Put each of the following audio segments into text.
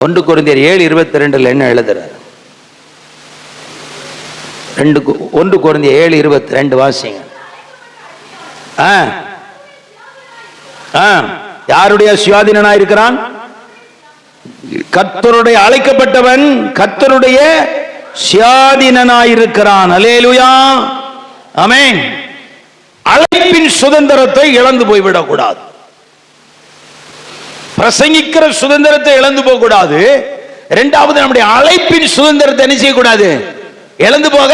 ஒன்று குருந்தியர் ஏழு இருபத்தி ரெண்டில் என்ன எழுதுறார்? ரெண்டு ஒன்று குருந்திய ஏழு இருபத்தி ரெண்டு வாசிங்க. ஆ. ஆ. யாருடைய சுயாதீனனா இருக்கிறான்? கர்த்தருடைய அழைக்கப்பட்டவன் கர்த்தருடைய சுயாதீனாயிருக்கிறான் அலேலுயா அமேன் அழைப்பின் சுதந்திரத்தை இழந்து போய்விடக்கூடாது. பிரசங்கிக்கிற சுதந்திரத்தை இழந்து போக கூடாது இரண்டாவது நம்முடைய அழைப்பின் சுதந்திரத்தை என்ன செய்யக்கூடாது? இழந்து போக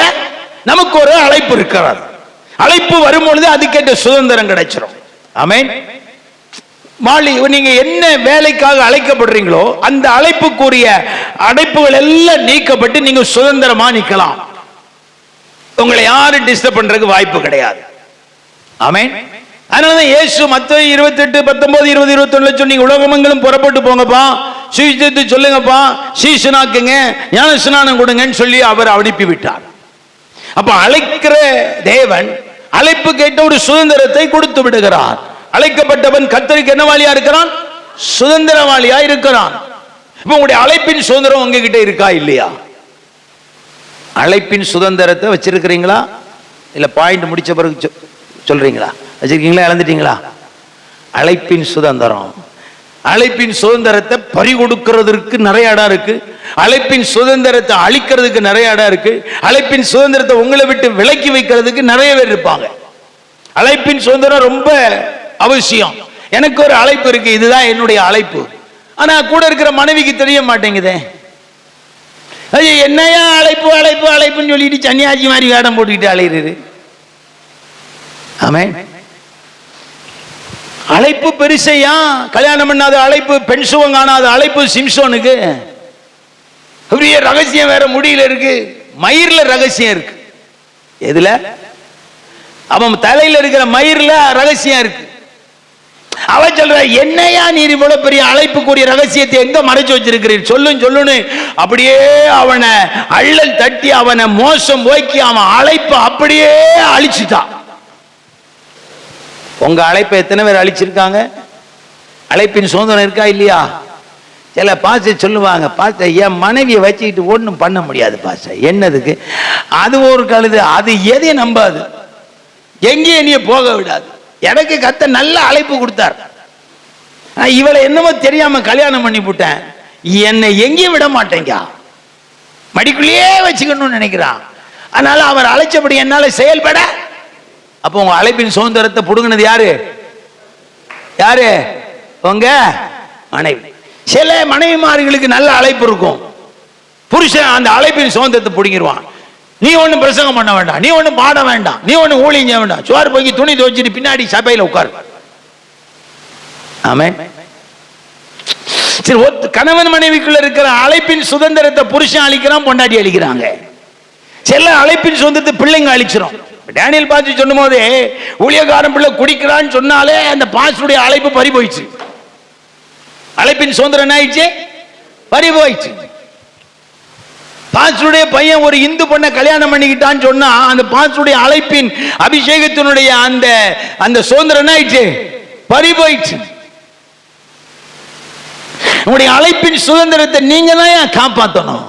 நமக்கு ஒரு அழைப்பு இருக்கிறது. அழைப்பு வரும்பொழுது அதுக்கேற்ற சுதந்திரம் கிடைச்சிரும். ஆமேன். மாலி நீங்க என்ன வேலைக்காக அழைக்கப்படுறீங்களோ அந்த அழைப்புக்குரிய அடைப்புகள் எல்லாம் நீக்கப்பட்டு நீங்க சுதந்திரமா நிக்கலாம் உங்களை யாரும் டிஸ்டர்ப் பண்றதுக்கு வாய்ப்பு கிடையாது. ஆமேன். அதனாலதான் இயேசு மத்த இருபத்தி எட்டு பத்தொன்பது இருபது இருபத்தி ஒண்ணுல சொன்னீங்க உலகமெங்கிலும் புறப்பட்டு போங்கப்பா. சுவிசேஷத்தை சொல்லுங்கப்பா. சீசனாக்குங்க ஞான ஸ்நானம் கொடுங்கன்னு சொல்லி அவர் அனுப்பி விட்டார் அப்ப அழைக்கிற தேவன் அழைப்பு கேட்ட ஒரு சுதந்திரத்தை கொடுத்து விடுகிறார். அழைக்கப்பட்டவன் கத்தருக்கு என்னவாளியா இருக்கிறான்? சுதந்திரவாளியா இருக்கிறான். இப்ப உங்களுடைய அழைப்பின் சுதந்திரம் உங்ககிட்ட இருக்கா இல்லையா? அழைப்பின் சுதந்திரத்தை வச்சிருக்கிறீங்களா? இல்ல பாயிண்ட் முடிச்ச பிறகு சொல்றீங்களா? வச்சிருக்கீங்களா? இழந்துட்டீங்களா? அழைப்பின் சுதந்திரம். அழைப்பின் சுதந்திரத்தை பறி கொடுக்கறதுக்கு நிறைய இடம் இருக்கு. அழைப்பின் சுதந்திரத்தை அழிக்கிறதுக்கு நிறைய இடம் இருக்கு. அழைப்பின் சுதந்திரத்தை உங்களை விட்டு விலக்கி வைக்கிறதுக்கு நிறைய பேர் இருப்பாங்க. அழைப்பின் சுதந்திரம் ரொம்ப அவசியம். எனக்கு ஒரு அழைப்பு இருக்கு. இதுதான் என்னுடைய அழைப்பு. ஆனா கூட இருக்கிற மனைவிக்கு தெரிய மாட்டேங்குதே. ஐயோ என்னையா அழைப்பு அழைப்பு அழைப்புன்னு சொல்லிட்டு சன்னியாசி மாதிரி வேடம் போட்டுக்கிட்டு அழையிறது ஆமே அழைப்பு பெருசையா? கல்யாணம் பண்ணாத அழைப்பு பெண் சுகம் காணாத அழைப்பு சிம்சோனுக்கு அப்படியே ரகசியம் வேற முடியல இருக்கு. மயிர்ல ரகசியம் இருக்கு. எதுல? அவன் தலையில இருக்கிற மயிர்ல ரகசியம் இருக்கு. அவ சொல்ற என்னையா நீர் இவ்வளவு பெரிய அழைப்புக்குரிய ரகசியத்தை எங்க மறைச்சு வச்சிருக்கிறீர்? சொல்லும் சொல்லுன்னு. அப்படியே அவனை அள்ளல் தட்டி அவனை மோசம் போக்கி அவன் அழைப்பை அப்படியே அழிச்சுட்டான். உங்கள் அழைப்பை எத்தனை பேர் அழிச்சிருக்காங்க? அழைப்பின் சுதந்திரம் இருக்கா இல்லையா? சில பாச சொல்லுவாங்க பாச என் மனைவியை வச்சுக்கிட்டு ஒன்றும் பண்ண முடியாது பாச. என்னதுக்கு? அது ஒரு கழுது அது எதையும் நம்பாது. எங்கேயும் நீ போக விடாது. எனக்கு கத்த நல்ல அழைப்பு கொடுத்தார். இவளை என்னமோ தெரியாம கல்யாணம் பண்ணி விட்டேன் என்னை எங்கேயும் விட மாட்டேங்க. மடிக்குள்ளேயே வச்சுக்கணும்னு நினைக்கிறான். அதனால அவர் அழைச்சபடி என்னால செயல்பட அப்போ உங்க அழைப்பின் சுதந்திரத்தை புடுங்கினது யாரு? யாரு? உங்க மனைவி. சில மனைவிமார்களுக்கு நல்ல அழைப்பு இருக்கும். புருஷன் அந்த அழைப்பின் சுதந்திரத்தை பிடிங்கிருவான். நீ ஒன்றும் பிரசங்கம் பண்ண வேண்டாம். நீ ஒன்றும் பாட வேண்டாம். நீ ஒண்ணும் ஊழியம் செய்ய வேண்டாம். சுவார் போய் துணி துவைச்சிட்டு பின்னாடி சபையில உட்காரு. ஆமே சரி ஒத்து- கணவன் மனைவிக்குள்ள இருக்கிற அழைப்பின் சுதந்திரத்தை புருஷன் அழிக்கிறான் பொண்டாட்டி அழிக்கிறாங்க சில அழைப்பின் சுதந்திரத்தை பிள்ளைங்க அழிச்சிரும் டேனியல் பாச்சு சொல்லும் போதே ஊழியக்காரன் பிள்ளை குடிக்கிறான்னு சொன்னாலே அந்த பாசுடைய அழைப்பு பறி போயிடுச்சு. அழைப்பின் சுதந்திரம் என்ன ஆயிடுச்சு பறி போயிடுச்சு. பாசுடைய பையன் ஒரு இந்து பொண்ணை கல்யாணம் பண்ணிக்கிட்டான்னு சொன்னா அந்த பாசுடைய அழைப்பின் அபிஷேகத்தினுடைய அந்த அந்த சுதந்திரம் என்ன ஆயிடுச்சு பறி போயிடுச்சு. உங்களுடைய அழைப்பின் சுதந்திரத்தை நீங்க தான் காப்பாற்றணும்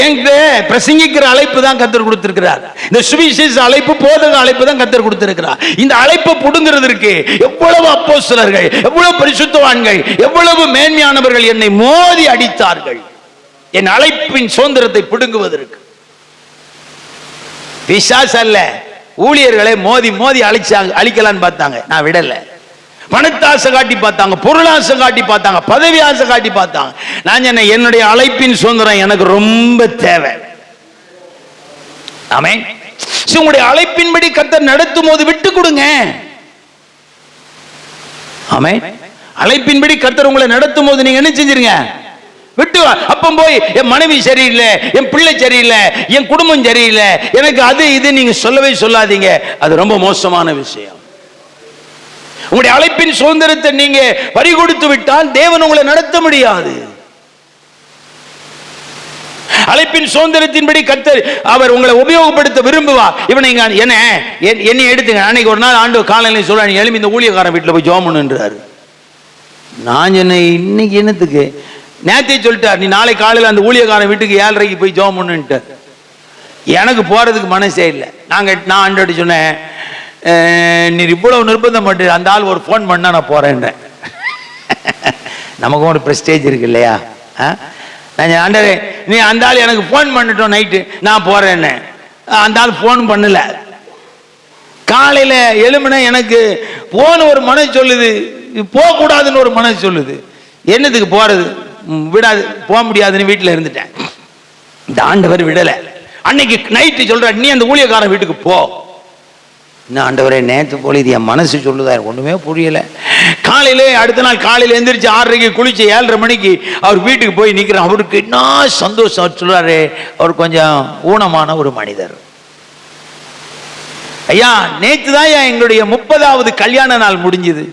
என்கிட்ட பிரசங்கிக்கிற அழைப்பு தான் கத்தர் கொடுத்திருக்கிறார். இந்த சுவிசேஷ அழைப்பு போதக அழைப்பு தான் கத்தர் கொடுத்திருக்கிறார். இந்த அழைப்பை புடுங்கிறதற்கு எவ்வளவு அப்போஸ்தலர்கள் எவ்வளவு பரிசுத்தவான்கள் எவ்வளவு மேன்மையானவர்கள் என்னை மோதி அடித்தார்கள். என் அழைப்பின் சுதந்திரத்தை பிடுங்குவதற்கு பிசாஸ் அல்ல ஊழியர்களை மோதி மோதி அழிச்சாங்க அழிக்கலான்னு பார்த்தாங்க. நான் விடலை. பணத்தாசை காட்டி பார்த்தாங்க பொருளாசை காட்டி பார்த்தாங்க பதவி ஆசை காட்டி பார்த்தாங்க. நான் என்ன என்னுடைய அழைப்பின் சுதந்திரம் எனக்கு ரொம்ப தேவை. ஆமே உங்களுடைய அழைப்பின்படி கத்தர் நடத்தும் போது விட்டு கொடுங்க. ஆமே அழைப்பின்படி கத்தர் உங்களை நடத்தும் போது நீங்க என்ன செஞ்சிருங்க? விட்டு அப்போ போய் என் மனைவி சரியில்லை என் பிள்ளை சரியில்லை என் குடும்பம் சரியில்லை எனக்கு அது இது நீங்க சொல்லவே சொல்லாதீங்க. அது ரொம்ப மோசமான விஷயம். உங்களுடைய அழைப்பின் சுதந்திரத்தை நீங்க வரி கொடுத்து விட்டால் தேவன் உங்களை நடத்த முடியாது. அழைப்பின் சுதந்திரத்தின்படி கத்தர் அவர் உங்களை உபயோகப்படுத்த விரும்புவார். இவனை என்ன? என்- என்னை எடுத்துங்க. அன்னைக்கு ஒரு நாள் ஆண்டு காலையில் சொல்றாங்க எழுப்பி இந்த ஊழியக்காரன் வீட்டில் போய் ஜோம் பண்ணுன்றாரு நான் சொன்னேன் இன்னைக்கு என்னத்துக்கு? நேத்தே சொல்லிட்டார் நீ நாளை காலையில் அந்த ஊழியக்காரன் வீட்டுக்கு ஏழரைக்கு போய் ஜோம் பண்ணுன்ட்டு. எனக்கு போறதுக்கு மனசே இல்லை. நாங்க நான் ஆண்டோட சொன்னேன் நீ இவ்வளவு நிர்பந்தம் பண்ணுற அந்த ஆள் ஒரு ஃபோன் பண்ணால் நான் போறேன்றேன். நமக்கும் ஒரு ப்ரெஸ்டேஜ் இருக்கு இல்லையா? நான் ஆண்டரே நீ அந்த ஆள் எனக்கு ஃபோன் பண்ணிட்டோம் நைட்டு நான் போறேன்னு அந்த ஆள் ஃபோன் பண்ணல. காலையில் எழுமுன எனக்கு போன ஒரு மனசு சொல்லுது போகக்கூடாதுன்னு ஒரு மனசு சொல்லுது. என்னத்துக்கு போகிறது விடாது போக முடியாதுன்னு வீட்டில் இருந்துட்டேன். இந்த ஆண்டவர் விடலை. அன்னைக்கு நைட்டு சொல்ற நீ அந்த ஊழியக்காரன் வீட்டுக்கு போ. இன்னும் ஆண்டவரே நேற்று போல இது என் மனசு சொல்லுதா? ஒன்றுமே புரியலை புரியல. காலையிலே அடுத்த நாள் காலையில் எந்திரிச்சு ஆறரைக்கு குளிச்சு ஏழரை மணிக்கு அவர் வீட்டுக்கு போய் நிற்கிறேன் அவருக்கு என்ன சந்தோஷம் அவர் அவர் கொஞ்சம் ஊனமான ஒரு மனிதர். ஐயா நேற்று தான் எங்களுடைய முப்பதாவது கல்யாண நாள் முடிஞ்சது.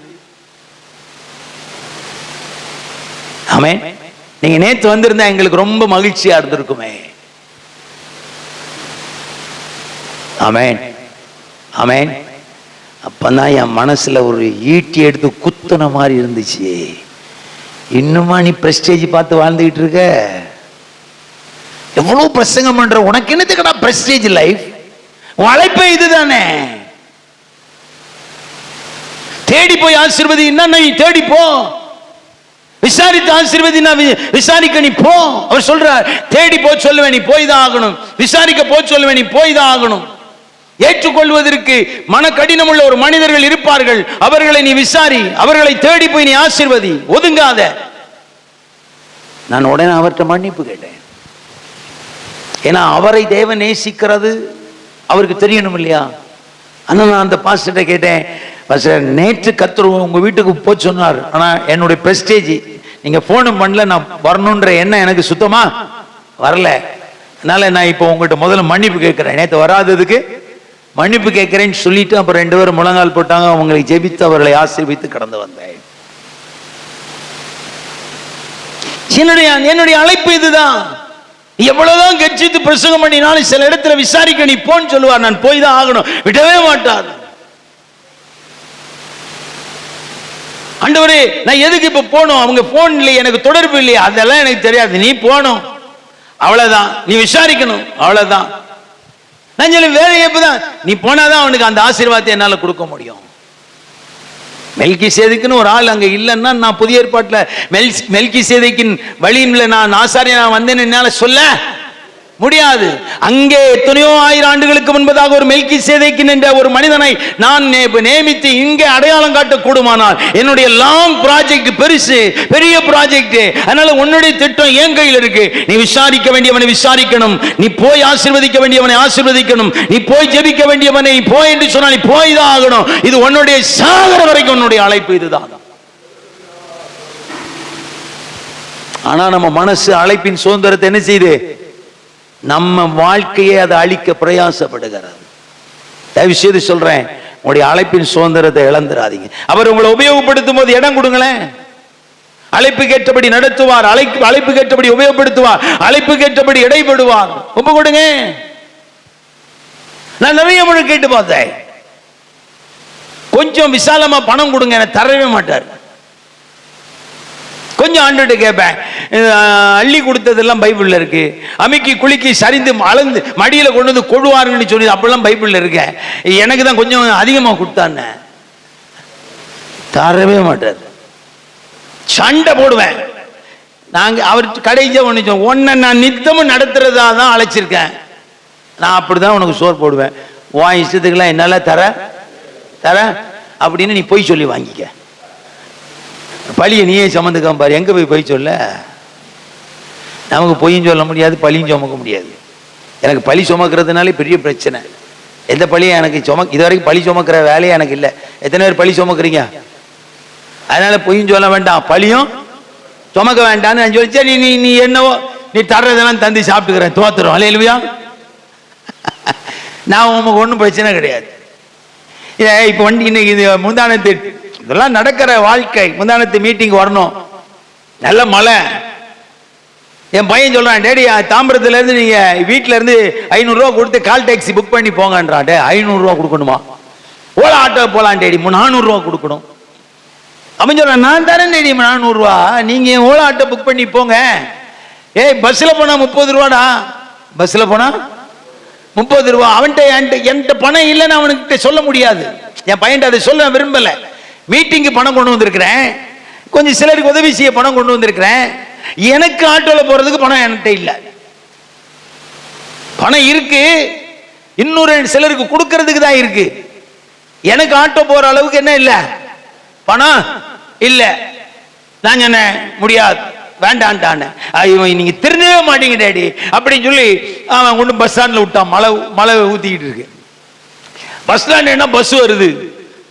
ஆமே நீங்க நேத்து வந்திருந்தா எங்களுக்கு ரொம்ப மகிழ்ச்சியா இருந்திருக்குமே. ஆமேன். ஆமேன். அப்பதான் என் மனசில் ஒரு ஈட்டி எடுத்து குத்துன மாதிரி இருந்துச்சு. இன்னுமா நீ பிரஸ்டேஜ் பார்த்து வாழ்ந்துகிட்டு இருக்க? எவ்வளோ பிரசங்கம் பண்ற? உனக்கு என்னத்துக்கடா பிரஸ்டேஜ் லைஃப் உன் இதுதானே. தேடி போய் ஆசீர்வதி என்ன நீ தேடி போ. விசாரித்து ஆசீர்வதி நான் வி- விசாரிக்க நீ போ. அவர் சொல்றார் தேடி போ சொல்லுவேன் நீ போய் தான் ஆகணும். விசாரிக்க போ சொல்லுவேன் நீ போய் தான் ஆகணும். ஏற்றுக்கொள்வதற்கு மன கடினமுள்ள ஒரு மனிதர்கள் இருப்பார்கள். அவர்களை நீ விசாரி அவர்களை தேடி போய் நீ ஆசீர்வதி ஒதுங்காத. நான் உடனே அவர்கிட்ட மன்னிப்பு கேட்டேன். ஏன்னா அவரை தேவன் நேசிக்கிறது அவருக்கு தெரியணும் இல்லையா? ஆனால் நான் அந்த பாஸ்டர்கிட்ட கேட்டேன் பாஸ்டர் நேற்று கத்துரு உங்க வீட்டுக்கு போ சொன்னார். ஆனால் என்னுடைய பிரஸ்டேஜ் நீங்க போனும் பண்ணல நான் வரணுன்ற எண்ணம் எனக்கு சுத்தமா வரல. அதனால நான் இப்போ உங்கள்கிட்ட முதல்ல மன்னிப்பு கேட்குறேன். நேற்று வராததுக்கு மன்னிப்பு கேட்கிறேன்னு சொல்லிட்டு அப்புறம் ரெண்டு பேரும் முழங்கால் போட்டாங்க. அவங்களை ஜெபித்து அவர்களை ஆசீர்வித்து கடந்து வந்தேன். என்னுடைய என்னுடைய அழைப்பு இதுதான். எவ்வளவுதான் கட்சித்து பிரசங்கம் பண்ணினாலும் சில இடத்துல விசாரிக்க நீ போன்னு சொல்லுவார். நான் போய் தான் ஆகணும். விடவே மாட்டார். ஆண்டவரே நான் எதுக்கு இப்ப போகணும்? அவங்க போன் இல்லையே எனக்கு தொடர்பு இல்லையே. அதெல்லாம் எனக்கு தெரியாது. நீ போகணும். அவ்வளவுதான். நீ விசாரிக்கணும். அவ்வளவுதான். நான் சொல்லி வேலை எப்பதான் நீ போனாதான் அவனுக்கு அந்த ஆசீர்வாதத்தை என்னால கொடுக்க முடியும். மெல்கி சேதைக்குன்னு ஒரு ஆள் அங்க இல்லைன்னா நான் புதிய ஏற்பாட்டுல மெல் மெல்கி சேதைக்கின் வழியில் நான் ஆசாரியா நான் வந்தேன்னு என்னால சொல்ல? முடியாது. அங்கே எத்தனையோ ஆயிரம் ஆண்டுகளுக்கு முன்பதாக ஒரு மெல்கி சேதைக்கு நின்ற ஒரு மனிதனை நான் நே- நியமித்து இங்கே அடையாளம் காட்ட கூடுமானால் என்னுடைய லாங் ப்ராஜெக்ட் பெருசு பெரிய ப்ராஜெக்ட் அதனால உன்னுடைய திட்டம் என் கையில் இருக்கு. நீ விசாரிக்க வேண்டியவனை விசாரிக்கணும். நீ போய் ஆசிர்வதிக்க வேண்டியவனை ஆசிர்வதிக்கணும். நீ போய் ஜெபிக்க வேண்டியவனை நீ போய் என்று சொன்னால் நீ போய் தான் ஆகணும். இது உன்னுடைய சாகர வரைக்கும் உன்னுடைய அழைப்பு இதுதான். ஆனா நம்ம மனசு அழைப்பின் சுதந்திரத்தை என்ன செய்யுது? நம்ம வாழ்க்கையை அதை அழிக்க பிரயாசப்படுகிறது. தயவு செய்து சொல்றேன் உங்களுடைய அழைப்பின் சுதந்திரத்தை இழந்துடாதீங்க. அவர் உங்களை உபயோகப்படுத்தும் போது இடம் கொடுங்களேன். அழைப்பு கேட்டபடி நடத்துவார் அழைப்பு அழைப்பு கேட்டபடி உபயோகப்படுத்துவார் அழைப்பு கேட்டபடி இடைபடுவார். ஒப்பு கொடுங்க. நான் நிறைய முறை கேட்டு பார்த்தேன். கொஞ்சம் விசாலமா பணம் கொடுங்க எனக்கு தரவே மாட்டார். கொஞ்சம் ஆண்டுகிட்ட கேட்பேன் அள்ளி கொடுத்ததெல்லாம் பைபிளில் இருக்கு. அமைக்கி குலுக்கி சரிந்து அளந்து மடியில் கொண்டு வந்து கொழுவாருன்னு சொல்லி அப்பெல்லாம் பைபிளில் இருக்க. எனக்கு தான் கொஞ்சம் அதிகமாக கொடுத்தான்னு. தரவே மாட்டார். சண்டை போடுவேன். நாங்கள் அவர் கடைசியாக ஒன்று ஒன்றை நான் நித்தமும் நடத்துறதா தான் அழைச்சிருக்கேன். நான் அப்படிதான் உனக்கு சோர் போடுவேன். உன் இஷ்டத்துக்கெல்லாம் என்னால் தர தர அப்படின்னு நீ போய் சொல்லி வாங்கிக்க. பழியை நீயே சமந்துக்காம பாரு. எங்கே போய் பொய் சொல்ல? நமக்கு பொய்யும் சொல்ல முடியாது பழியும் சுமக்க முடியாது. எனக்கு பழி சுமக்கிறதுனாலே பெரிய பிரச்சனை. எந்த பழியும் எனக்கு சும இது வரைக்கும் பழி சுமக்கிற வேலையே எனக்கு இல்லை. எத்தனை பேர் பழி சுமக்கிறீங்க? அதனால பொய்யும் சொல்ல வேண்டாம். பழியும் சுமக்க வேண்டாம்னு நான் சொல்லி சரி நீ நீ என்னவோ நீ தர்றதெல்லாம் தந்து சாப்பிட்டுக்கிறேன். தோத்துறோம் அல்ல இல்லையா நான் உமக்கு ஒன்றும் பிரச்சனை கிடையாது. இதை இப்போ வண்டி இன்னைக்கு இது முந்தானத்து இதெல்லாம் நடக்கிற வாழ்க்கை. முந்தானத்து மீட்டிங் வரணும். நல்ல மழை. என் பையன் சொல்றான் டேடி தாம்பரத்துல இருந்து நீங்க இருந்து ஐநூறுரூவா கொடுத்து கால் டாக்ஸி புக் பண்ணி போங்கன்றான். டே ஐநூறுரூவா கொடுக்கணுமா? ஓலா ஆட்டோ போலாம் டேடி. நானூறுரூவா கொடுக்கணும். அப்படின்னு சொல்றான் நான் தரேன் டேடி நானூறுரூவா நீங்க என் ஓலா ஆட்டோ புக் பண்ணி போங்க. ஏய் பஸ்ஸில் போனால் முப்பது ரூபாடா? பஸ்ஸில் போனால் முப்பது ரூபா. அவன்கிட்ட என்கிட்ட என்கிட்ட பணம் இல்லைன்னு அவனுக்கிட்ட சொல்ல முடியாது. என் பையன்கிட்ட அதை சொல்ல விரும்பலை. மீட்டிங்கு பணம் கொண்டு வந்திருக்கிறேன். கொஞ்சம் சிலருக்கு உதவி செய்ய பணம் கொண்டு வந்திருக்கிறேன். எனக்கு ஆட்டோவில் போகிறதுக்கு பணம் என்கிட்ட இல்லை. பணம் இருக்கு. இன்னொரு சிலருக்கு கொடுக்கறதுக்கு தான் இருக்கு. எனக்கு ஆட்டோ போற அளவுக்கு என்ன இல்லை? பணம் இல்லை. நான் சொன்னேன் முடியாது. வேண்டான்டான இவன் நீங்க திருந்தவே மாட்டீங்க டேடி. அப்படின்னு சொல்லி அவன் கொண்டு பஸ் ஸ்டாண்ட்ல விட்டான் மழை மழை ஊத்திக்கிட்டு இருக்கு. பஸ் ஸ்டாண்ட் என்ன பஸ் வருது?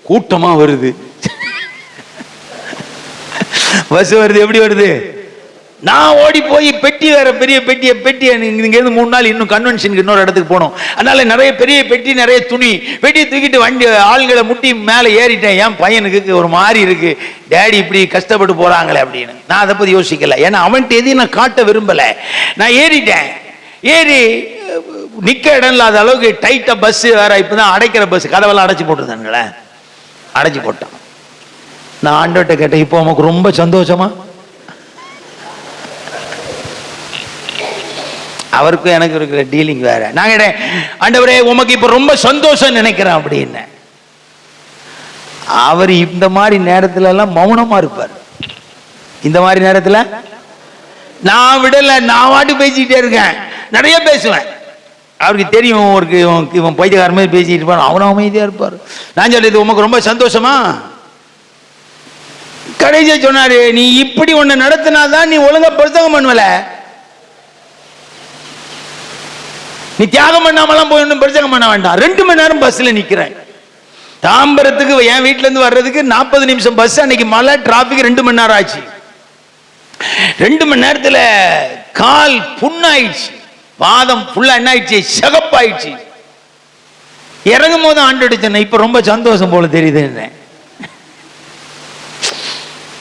கூட்டமா வருது. பஸ் வருது எப்படி வருது? நான் ஓடி போய் பெட்டி வேற பெரிய பெட்டியை பெட்டி இங்கேருந்து மூணு நாள் இன்னும் கன்வென்ஷனுக்கு இன்னொரு இடத்துக்கு போனோம். அதனால நிறைய பெரிய பெட்டி நிறைய துணி பெட்டி தூக்கிட்டு வண்டி ஆள்களை முட்டி மேலே ஏறிட்டேன். என் பையனுக்கு ஒரு மாதிரி இருக்கு. டேடி இப்படி கஷ்டப்பட்டு போறாங்களே அப்படின்னு. நான் அதை பத்தி யோசிக்கல. ஏன்னா அவன்கிட்ட எதையும் நான் காட்ட விரும்பல. நான் ஏறிட்டேன். ஏறி நிக்க இடம் இல்லாத அளவுக்கு டைட்டா பஸ் வேற இப்பதான் அடைக்கிற பஸ் கதவெல்லாம் அடைச்சு போட்டிருந்தானுங்களே அடைச்சு போட்டான். நான் ஆண்டோட்ட கேட்டேன் இப்போ உமக்கு ரொம்ப சந்தோஷமா? அவருக்கும் எனக்கு இருக்கிற டீலிங் வேற. நான் கேட்டேன் ஆண்டவரே உமக்கு இப்ப ரொம்ப சந்தோஷம் நினைக்கிறேன் அப்படின்னு. அவர் இந்த மாதிரி நேரத்துல எல்லாம் மௌனமா இருப்பார். இந்த மாதிரி நேரத்துல நான் விடல நான் வாட்டு பேசிக்கிட்டே இருக்கேன் நிறைய பேசுவேன். அவருக்கு தெரியும் அவருக்கு இவன் இவன் பைத்தியக்கார மாதிரி பேசிட்டு இருப்பான் அவனும் அமைதியா இருப்பார். நான் சொல்றது உமக்கு ரொம்ப சந்தோஷமா? கடைசியா சொன்னாரு நீ இப்படி ஒண்ணு நடத்தினாதான் நீ ஒழுங்கா பிரசங்கம் பண்ணுவல. நீ தியாகம் பண்ணாமலாம் போய் ஒன்றும் பிரச்சனை பண்ண வேண்டாம். ரெண்டு மணி நேரம் பஸ்ல நிக்கிறேன். தாம்பரத்துக்கு என் வீட்டிலேருந்து வர்றதுக்கு நாற்பது நிமிஷம் பஸ் அன்னைக்கு மழை டிராஃபிக் ரெண்டு மணி நேரம் ஆச்சு. ரெண்டு மணி நேரத்தில் கால் புண்ணாயிடுச்சு. பாதம் ஃபுல்லாக என்ன ஆயிடுச்சு? சிகப்பாயிடுச்சு. இறங்கும் போது ஆண்டு அடிச்சேன் இப்போ ரொம்ப சந்தோஷம் போல தெரியுது என்ன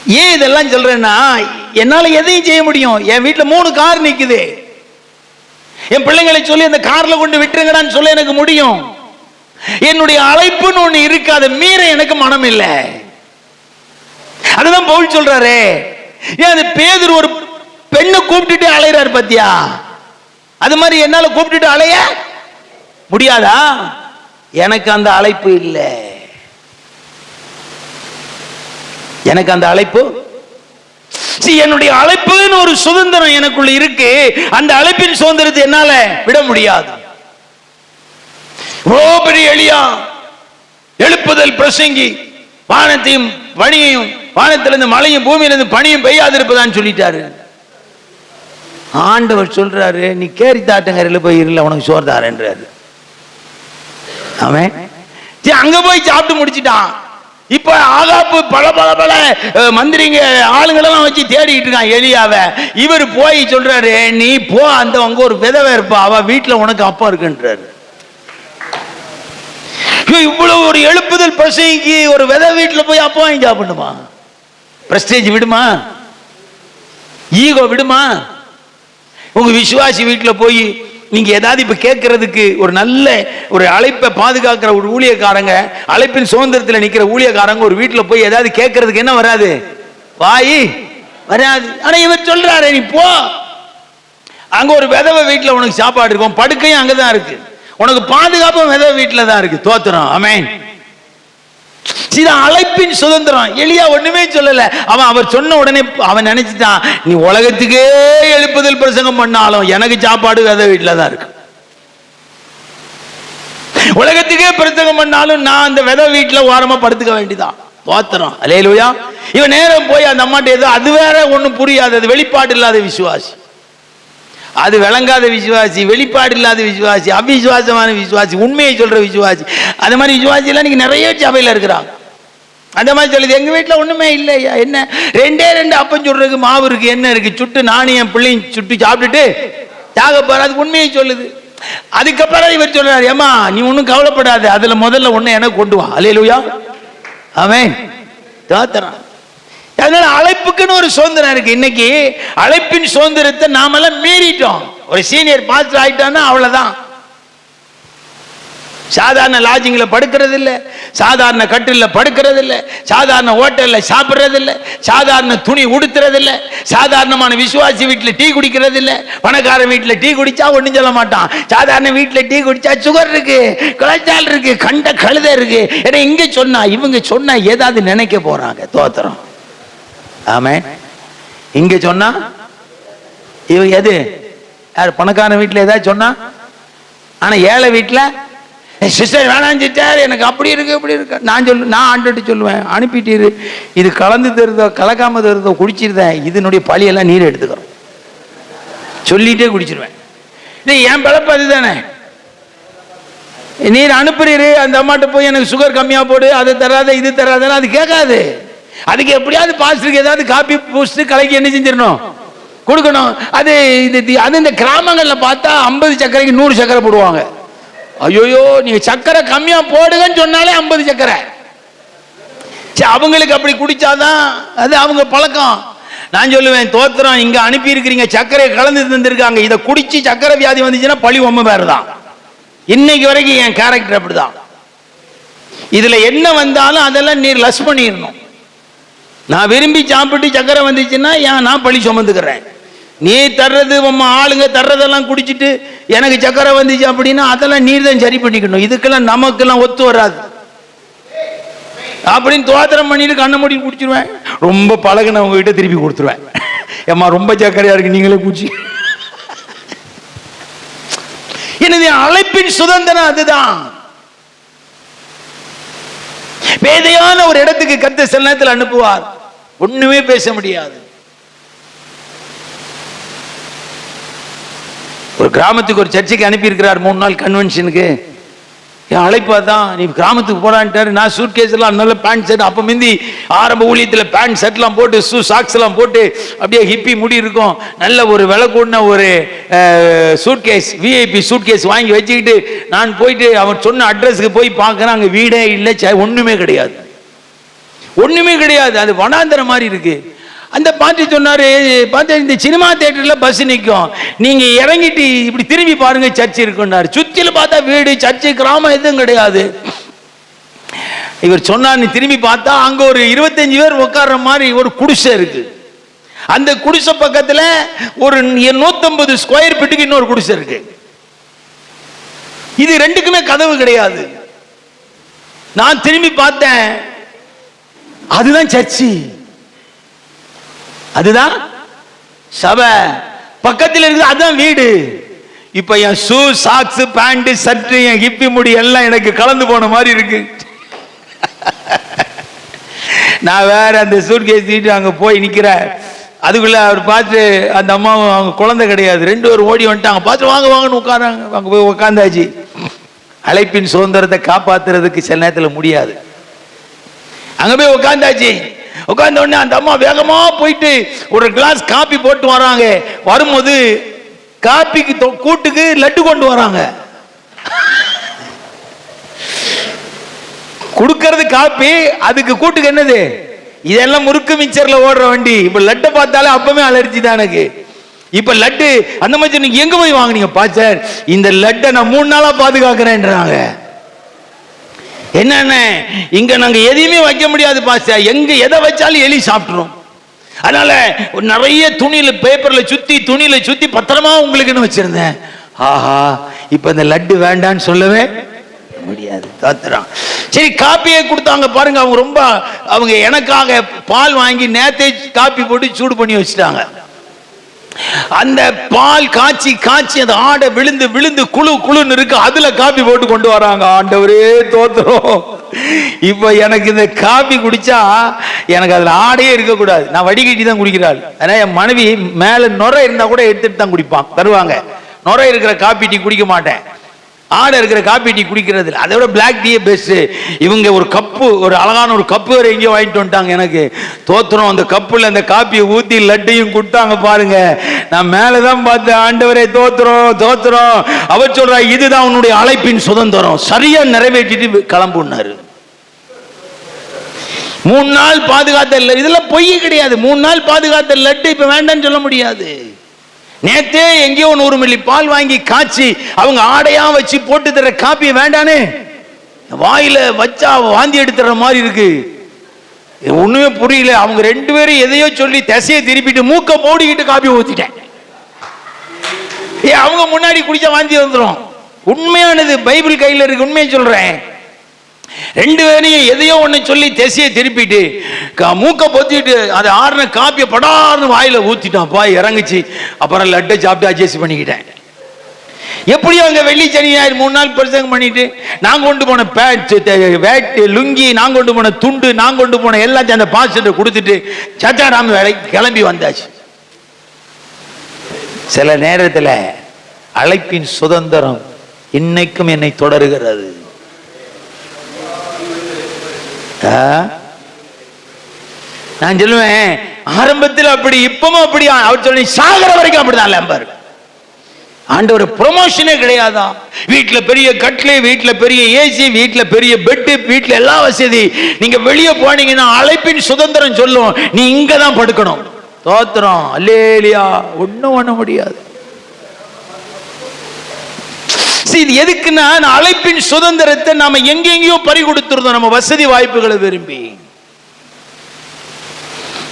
ஏன் இதெல்லாம் சொல்றேன்னா என்னால் எதையும் செய்ய முடியும். என் வீட்டில் மூணு கார் நிற்குது என் பிள்ளைங்களை சொல்லி அந்த காரில் கொண்டு விட்டுருங்கடான்னு சொல்ல எனக்கு முடியும். என்னுடைய அழைப்புன்னு ஒண்ணு இருக்காது மீற எனக்கு மனம் இல்லை அதுதான் பவுல் சொல்றாரு. ஏன் அது பேதர் ஒரு பெண்ணை கூப்பிட்டுட்டு அலையிறாரு பத்தியா? அது மாதிரி என்னால் கூப்பிட்டுட்டு அலைய முடியாதா? எனக்கு அந்த அழைப்பு இல்லை. எனக்கு அந்த அழைப்பு? என்னுடைய அழைப்புன்னு ஒரு சுதந்திரம் எனக்குள்ள இருக்கு. அந்த அழைப்பின் சுதந்திரத்தை என்னால விட முடியாது. ஓ பெரிய எளியா எழுப்புதல் பிரசங்கி வானத்தையும் பனியையும் வானத்திலிருந்து மழையும் பூமியிலிருந்து பனியும் பெய்யாதிருப்பதான்னு சொல்லிட்டாரு. ஆண்டவர் சொல்றாரு நீ கேரி தாட்டங்கரையில் போய் இருல உனக்கு சோறு தாரேன்றாரு அவன் அங்க போய் சாப்பிட்டு முடிச்சிட்டான். இப்ப ஆகாப்பு பல பல பல மந்திரிங்க ஆளுங்களெல்லாம் வச்சு தேடிட்டு இருக்கான் எலியாவ. இவர் போய் சொல்றாரு நீ போ அந்தவங்க ஒரு விதவை இருப்பா அவ வீட்டுல உனக்கு அப்பா இருக்குன்றாரு. இவ்வளவு ஒரு எழுப்புதல் பிரசைக்கு ஒரு வித வீட்டுல போய் அப்பா வாங்கி சாப்பிடுமா பிரஸ்டேஜ் விடுமா? ஈகோ விடுமா? உங்க விசுவாசி வீட்டுல போய் நீங்கள் ஏதாவது இப்போ கேட்கறதுக்கு ஒரு நல்ல ஒரு அழைப்பை பாதுகாக்கிற ஒரு ஊழியக்காரங்க அழைப்பின் சுதந்திரத்தில் நிற்கிற ஊழியக்காரங்க ஒரு வீட்டில் போய் ஏதாவது கேட்கறதுக்கு என்ன வராது? வாய் வராது. ஆனால் இவர் சொல்றாரு நீ போ. அங்கே ஒரு விதவை வீட்டில் உனக்கு சாப்பாடு இருக்கும். படுக்கையும் அங்கே தான் இருக்கு. உனக்கு பாதுகாப்பும் விதவை வீட்டில் தான் இருக்கு. தோத்துறோம் அமேன் இது அழைப்பின் சுதந்திரம். எளியா ஒண்ணுமே சொல்லல. அவன் அவர் சொன்ன உடனே அவன் நினைச்சிட்டான் நீ உலகத்துக்கே எழுப்புதல் பிரசங்கம் பண்ணாலும் எனக்கு சாப்பாடு வித வீட்டில் தான் இருக்கு. உலகத்துக்கே பிரசங்கம் பண்ணாலும் நான் அந்த வித வீட்டில் ஓரமா படுத்துக்க வேண்டியதான் பாத்திரம். அலையலுயா இவன் நேரம் போய் அந்த அம்மாட்ட ஏதோ அது வேற ஒன்றும் புரியாது. அது வெளிப்பாடு இல்லாத விசுவாசி. அது விளங்காத விசுவாசி வெளிப்பாடு இல்லாத விசுவாசி அவிசுவாசமான விசுவாசி உண்மையை சொல்ற விசுவாசி. அந்த மாதிரி விசுவாசி எல்லாம் நீங்க நிறைய சபையில இருக்கிறாங்க. அந்த மாதிரி சொல்லுது. எங்கள் வீட்டில் ஒன்றுமே இல்லையா? என்ன? ரெண்டே ரெண்டு அப்பம் சுடுறதுக்கு மாவு இருக்குது என்ன இருக்குது சுட்டு நானும் என் பிள்ளையும் சுட்டு சாப்பிட்டுட்டு தாக போகிற அதுக்கு உண்மையை சொல்லுது. அதுக்கப்புறம் இவர் சொல்றாரு ஏமா நீ ஒன்றும் கவலைப்படாத. அதில் முதல்ல ஒன்று எனக்கு கொண்டு வா. அலையிலுயா அவன் தாத்தறான் அதனால அழைப்புக்குன்னு ஒரு சுதந்திரம் இருக்கு. இன்னைக்கு அழைப்பின் சுதந்திரத்தை நாமெல்லாம் மீறிட்டோம். ஒரு சீனியர் பாஸ்டர் ஆயிட்டான்னா அவ்வளோதான் சாதாரண லாட்ஜிங்கில் படுக்கிறது இல்லை சாதாரண கட்டிலில் படுக்கிறது இல்லை சாதாரண ஹோட்டலில் சாப்பிட்றது இல்லை சாதாரண துணி உடுத்துறது இல்லை சாதாரணமான விசுவாசி வீட்டில் டீ குடிக்கிறது இல்லை பணக்கார வீட்டில் டீ குடித்தா ஒன்றும் சொல்ல மாட்டான். சாதாரண வீட்டில் டீ குடித்தா சுகர் இருக்குது கொலஸ்ட்ரால் இருக்குது கண்ட கழுத இருக்குது ஏன்னா இங்கே சொன்னா இவங்க சொன்னால் ஏதாவது நினைக்க போகிறாங்க தோத்திரம். ஆமே இங்கே சொன்னா இவங்க எது? யார் பணக்கார வீட்டில் ஏதாவது சொன்னா? ஆனால் ஏழை வீட்டில் சிஸ்டர் வேணாம் சிஸ்டர் எனக்கு அப்படி இருக்கு இப்படி இருக்கு. நான் சொல்லு நான் ஆண்டுட்டு சொல்லுவேன். அனுப்பிட்டீரு. இது கலந்து தருதோ கலக்காம தருதோ குடிச்சிருந்தேன் இதனுடைய பழியெல்லாம் நீர் எடுத்துக்கிறோம். சொல்லிட்டே குடிச்சிருவேன். இது என் பிழப்பு அதுதானே? நீர் அனுப்புறீரு. அந்த அம்மாட்ட போய் எனக்கு சுகர் கம்மியாக போடு. அதை தராத இது தராதன்னு அது கேட்காது. அதுக்கு எப்படியாவது பாஸ்டருக்கு ஏதாவது காப்பி பூஸ்ட் கலக்கி என்ன செஞ்சிடணும்? கொடுக்கணும். அது இது- அது இந்த கிராமங்களில் பார்த்தா ஐம்பது சக்கரைக்கு நூறு சக்கரை போடுவாங்க. ஐயோயோ நீங்க சக்கரை கம்மியா போடுங்கன்னு சொன்னாலே ஐம்பது சக்கரை. சரி, அவங்களுக்கு அப்படி குடிச்சாதான் அது அவங்க பழக்கம். நான் சொல்லுவேன் தோத்திரம் இங்க அனுப்பி இருக்கிறீங்க சர்க்கரை கலந்து தந்திருக்காங்க. இதை குடிச்சு சக்கரை வியாதி வந்துச்சுன்னா பழி ஒம்ம பேர் தான் இன்னைக்கு வரைக்கும் என் கேரக்டர் அப்படிதான். இதுல என்ன வந்தாலும் அதெல்லாம் நீர் லஸ் பண்ணிடணும். நான் விரும்பி சாப்பிட்டு சக்கரை வந்துச்சுன்னா ஏன் நான் பழி சுமந்துக்கிறேன்? நீ தர்றது உம்ம ஆளுங்க தர்றதெல்லாம் குடிச்சிட்டு எனக்கு சக்கரை வந்துச்சு அப்படின்னா அதெல்லாம் நீர் தான் சரி பண்ணிக்கணும். இதுக்கெல்லாம் நமக்கெல்லாம் ஒத்து வராது. அப்படின்னு தோத்திரம் பண்ணிட்டு கண்ணை மூடி குடிச்சிருவேன். ரொம்ப பழகினவங்க கிட்ட திருப்பி கொடுத்துருவேன். ஏம்மா ரொம்ப சக்கரையா இருக்கு நீங்களே குடிச்சு. எனது அழைப்பின் சுதந்திரம் அதுதான். வேதையான ஒரு இடத்துக்கு கத்த சில நேரத்தில் அனுப்புவார். ஒண்ணுமே பேச முடியாது. ஒரு கிராமத்துக்கு ஒரு சர்ச்சைக்கு அனுப்பியிருக்கிறார் மூணு நாள் கன்வென்ஷனுக்கு என் அழைப்பா தான் நீ கிராமத்துக்கு போடான்ட்டாரு நான் சூட் கேஸ்லாம் நல்ல பேண்ட் ஷர்ட் அப்போ மிந்தி ஆரம்ப ஊழியத்தில் பேண்ட் ஷர்ட்லாம் போட்டு ஷூ சாக்ஸ் எல்லாம் போட்டு அப்படியே ஹிப்பி முடி இருக்கும். நல்ல ஒரு விலை கூடின ஒரு suitcase VIP suitcase வாங்கி வச்சுக்கிட்டு நான் போயிட்டு அவன் சொன்ன அட்ரஸ்க்கு போய் பார்க்குறேன் அங்கே வீடே இல்லை ஒன்றுமே கிடையாது. ஒன்றுமே கிடையாது அது வனாந்தரம் மாதிரி இருக்குது அந்த பாட்டி சொன்னாரு பார்த்து இந்த சினிமா தேட்டரில் பஸ் நிற்கும் நீங்க இறங்கிட்டு இப்படி திரும்பி பாருங்க சர்ச் இருக்குன்னாரு. சுற்றிலும் பார்த்தா வீடு சர்ச்சு கிராமம் எதுவும் கிடையாது. இவர் சொன்னார் நீ திரும்பி பார்த்தா அங்க ஒரு இருபத்தஞ்சு பேர் உட்கார்ற மாதிரி ஒரு குடிசை இருக்கு. அந்த குடிசை பக்கத்துல ஒரு நூத்தம்பது ஸ்கொயர் ஃபீட்டுக்கு இன்னொரு குடிசை இருக்கு. இது ரெண்டுக்குமே கதவு கிடையாது. நான் திரும்பி பார்த்தேன். அதுதான் சர்ச்சு அதுதான் சபை. பக்கத்தில் இருக்குது அதுதான் வீடு. இப்ப என் ஷூ சாக்ஸ் பேண்ட் ஷர்ட் என் ஹிப்பி முடி எல்லாம் எனக்கு கலந்து போன மாதிரி இருக்கு. நான் வேற அந்த சூட்கேஸ் தூக்கிட்டு அங்க போய் நிக்கிறேன். அதுக்குள்ள அவர் பார்த்து அந்த அம்மாவும் அவங்க குழந்தை கிடையாது. ரெண்டு பேரும் ஓடி வந்துட்டாங்க பார்த்து வாங்க வாங்கன்னு உட்காராங்க அங்க போய் உட்காந்தாச்சு அழைப்பின் சுதந்திரத்தை காப்பாத்துறதுக்கு சில நேரத்தில் முடியாது. அங்க போய் உட்காந்தாச்சு உட்கார்ந்த உடனே அந்த அம்மா வேகமா போயிட்டு ஒரு கிளாஸ் காப்பி போட்டு வராங்க. வரும்போது காப்பிக்கு தொ- கூட்டுக்கு லட்டு கொண்டு வராங்க. கொடுக்கறது காப்பி அதுக்கு கூட்டுக்கு என்னது? இதெல்லாம் முறுக்கு மிச்சர்ல ஓடுற வண்டி. இப்ப லட்டை பார்த்தாலே அப்பவே அலர்ஜி தான் எனக்கு. இப்ப லட்டு அந்த மாதிரி நீங்க எங்க போய் வாங்குனீங்க? பாச்சர் இந்த லட்டை நான் மூணு நாளா பாதுகாக்கிறேன்றாங்க. என்னென்ன? இங்க நாங்க எதையுமே வைக்க முடியாது பாஸ்டா எங்க எதை வச்சாலும் எலி சாப்பிட்டுரும். அதனால ஒரு நிறைய துணியில பேப்பர்ல சுத்தி துணியில சுத்தி பத்திரமா உங்களுக்குன்னு வச்சிருந்தேன். ஆஹா இப்ப இந்த லட்டு வேண்டான்னு சொல்லவே முடியாது தாத்துறான். சரி காப்பியே கொடுத்தாங்க பாருங்க. அவங்க ரொம்ப அவங்க எனக்காக பால் வாங்கி நேத்தே காப்பி போட்டு சூடு பண்ணி வச்சுட்டாங்க. அந்த பால் காய்ச்சி காய்ச்சி அந்த ஆடை விழுந்து விழுந்து குழு குழுன்னு இருக்கு. அதுல காப்பி போட்டு கொண்டு வராங்க. ஆண்டவரே தோத்துறோம் இப்ப எனக்கு இந்த காப்பி குடிச்சா எனக்கு அதுல ஆடையே இருக்கக்கூடாது. நான் வடிகட்டி தான் குடிக்கிறாள். ஏன்னா என் மனைவி மேல நுரை இருந்தா கூட எடுத்துட்டு தான் குடிப்பான். தருவாங்க. நுரை இருக்கிற காப்பி டீ குடிக்க மாட்டேன். ஆடை இருக்கிற காப்பி டீ குடிக்கிறது இல்லை அதை விட பிளாக் டீயே பெஸ்ட்டு இவங்க ஒரு கப்பு ஒரு அழகான ஒரு கப்பு வேறு எங்கேயோ வாங்கிட்டு வந்துட்டாங்க எனக்கு. தோத்துறோம். அந்த கப்பில் அந்த காப்பியை ஊற்றி லட்டையும் கொடுத்தாங்க பாருங்க. நான் மேலே தான் பார்த்தேன் ஆண்டவரே தோத்துறோம் தோத்துறோம். அவர் சொல்கிறா இதுதான் உன்னுடைய அழைப்பின் சுதந்திரம். சரியாக நிறைவேற்றிட்டு கிளம்புனாரு மூணு நாள் பாதுகாத்த இல்லை இதெல்லாம் பொய் கிடையாது. மூணு நாள் பாதுகாத்த லட்டு இப்போ வேண்டாம்னு சொல்ல முடியாது. நேத்தே எங்கேயோ நூறு மில்லி பால் வாங்கி காய்ச்சி அவங்க ஆடையா வச்சு போட்டு தர காப்பி வேண்டானே? வாயில வச்சா வாந்தி எடுத்துற மாதிரி இருக்கு. ஒண்ணுமே புரியல. அவங்க ரெண்டு பேரும் எதையோ சொல்லி திசையை திருப்பிட்டு மூக்க மூடிக்கிட்டு காப்பி ஊத்திட்டேன். ஏ அவங்க முன்னாடி குடிச்சா வாந்தி வந்துடும் உண்மையானது பைபிள் கையில இருக்கு உண்மையை சொல்றேன். ரெண்டு பேரையும் எதையோ ஒண்ணு சொல்லி திசையை திருப்பிட்டு மூக்கை மூக்க பொத்திட்டு அதை ஆடின காப்பியை படார்னு வாயில ஊத்திட்டான் பாய் இறங்குச்சு. அப்புறம் லட்டை சாப்பிட்டு அட்ஜஸ்ட் பண்ணிக்கிட்டேன். எப்படி அங்கே வெள்ளி சனி ஞாயிறு மூணு நாள் பிரசங்கம் பண்ணிட்டு நான் கொண்டு போன பேட் வேட்டு லுங்கி நான் கொண்டு போன துண்டு நான் கொண்டு போன எல்லாத்தையும் அந்த பாஸ்டர் கொடுத்துட்டு சச்சாராம வேலை கிளம்பி வந்தாச்சு. சில நேரத்துல அழைப்பின் சுதந்திரம் இன்னைக்கும் என்னை தொடருகிறது. நான் சொல்லுவேன் ஆரம்பத்தில் அப்படி இப்பவும் அப்படி அவர் சொல்லி சாகர வரைக்கும் அப்படிதான் லேம்பர் ஆண்டவர் ப்ரொமோஷனே கிடையாதா வீட்டில் பெரிய கட்லு வீட்டில் பெரிய ஏசி வீட்டில் பெரிய பெட்டு வீட்டில் எல்லா வசதி. நீங்கள் வெளியே போனீங்கன்னா அழைப்பின் சுதந்திரம் சொல்லும். நீ இங்கே தான் படுக்கணும். தோத்திரம் அல்லேலியா ஒன்றும் பண்ண முடியாது. இது எதுக்குன்னா நான் அழைப்பின் சுதந்திரத்தை நாம எங்கெங்கேயோ பறி கொடுத்துருந்தோம் நம்ம வசதி வாய்ப்புகளை விரும்பி.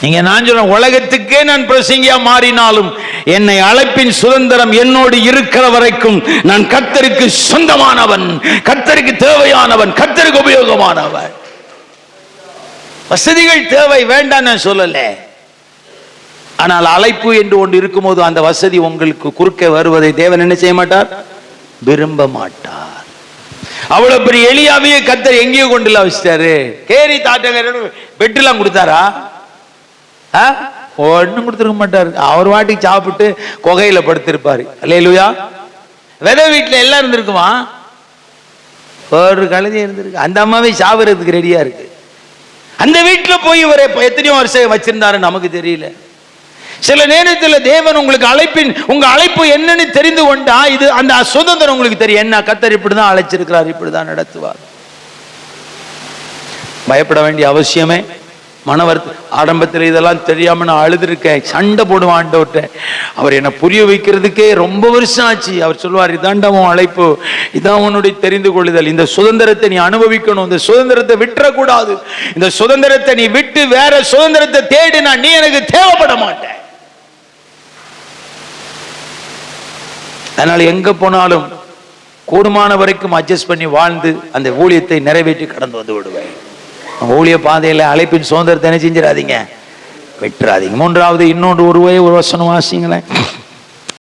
நீங்க நான் சொல்ல உலகத்துக்கே நான் பிரசங்கியா மாறினாலும் என்னை அழைப்பின் சுதந்திரம் என்னோடு இருக்கிற வரைக்கும் நான் கர்த்தருக்கு சொந்தமானவன் கர்த்தருக்கு தேவையானவன் கர்த்தருக்கு உபயோகமானவன். வசதிகள் தேவை வேண்டாம் நான் சொல்லல. ஆனால் அழைப்பு என்று ஒன்று இருக்கும்போது அந்த வசதி உங்களுக்கு குறுக்கே வருவதை தேவன் என்ன செய்ய மாட்டார்? விரும்ப மாட்டார் அவ்வளவு பெரிய எளியாவையே கத்தர் எங்கேயோ கொண்டு வச்சிட்டாரு. கேரி தாட்டங்க பெட்டுலாம் கொடுத்தாரா? ஆ? கொடுத்துருக்க மாட்டார். அவர் வாட்டிக்கு சாப்பிட்டு கொகையில படுத்திருப்பாரு. இல்லையா விதை வீட்டில் எல்லாம் இருந்திருக்குமா? ஒரு கழுதி இருந்திருக்கு. அந்த அம்மாவே சாப்பிட்றதுக்கு ரெடியா இருக்கு. அந்த வீட்டில் போய் இவரை எத்தனையோ வருஷம் வச்சிருந்தாரு நமக்கு தெரியல. சில நேரத்தில் தேவன் உங்களுக்கு அழைப்பின் உங்க அழைப்பு என்னன்னு தெரிந்து கொண்டா இது அந்த சுதந்திரம் உங்களுக்கு தெரியும். என்ன? கத்தர் இப்படிதான் அழைச்சிருக்கிறார் இப்படிதான் நடத்துவார். பயப்பட வேண்டிய அவசியமே. மனவர்த்த ஆரம்பத்தில் இதெல்லாம் தெரியாம நான் அழுதுருக்கேன். சண்டை போடுவான் ஆண்டவர்கிட்ட. அவர் என்னை புரிய வைக்கிறதுக்கே ரொம்ப வருஷம் ஆச்சு. அவர் சொல்லுவார் இதாண்டா உன் அழைப்பு. இதான் உன்னுடைய தெரிந்து கொள்ளுதல். இந்த சுதந்திரத்தை நீ அனுபவிக்கணும். இந்த சுதந்திரத்தை விட்டுறக்கூடாது. இந்த சுதந்திரத்தை நீ விட்டு வேற சுதந்திரத்தை தேடினா நீ எனக்கு தேவைப்பட மாட்டேன் அதனால் எங்கே போனாலும் கூடுமான வரைக்கும் அட்ஜஸ்ட் பண்ணி வாழ்ந்து அந்த ஊழியத்தை நிறைவேற்றி கடந்து வந்து விடுவேன். ஊழிய பாதையில் அழைப்பின் சுதந்திரத்தை என்ன செஞ்சிடாதீங்க விட்டுறாதீங்க. மூன்றாவது இன்னொன்று ஒரு ஒரு வசனம் வாசிங்களேன்.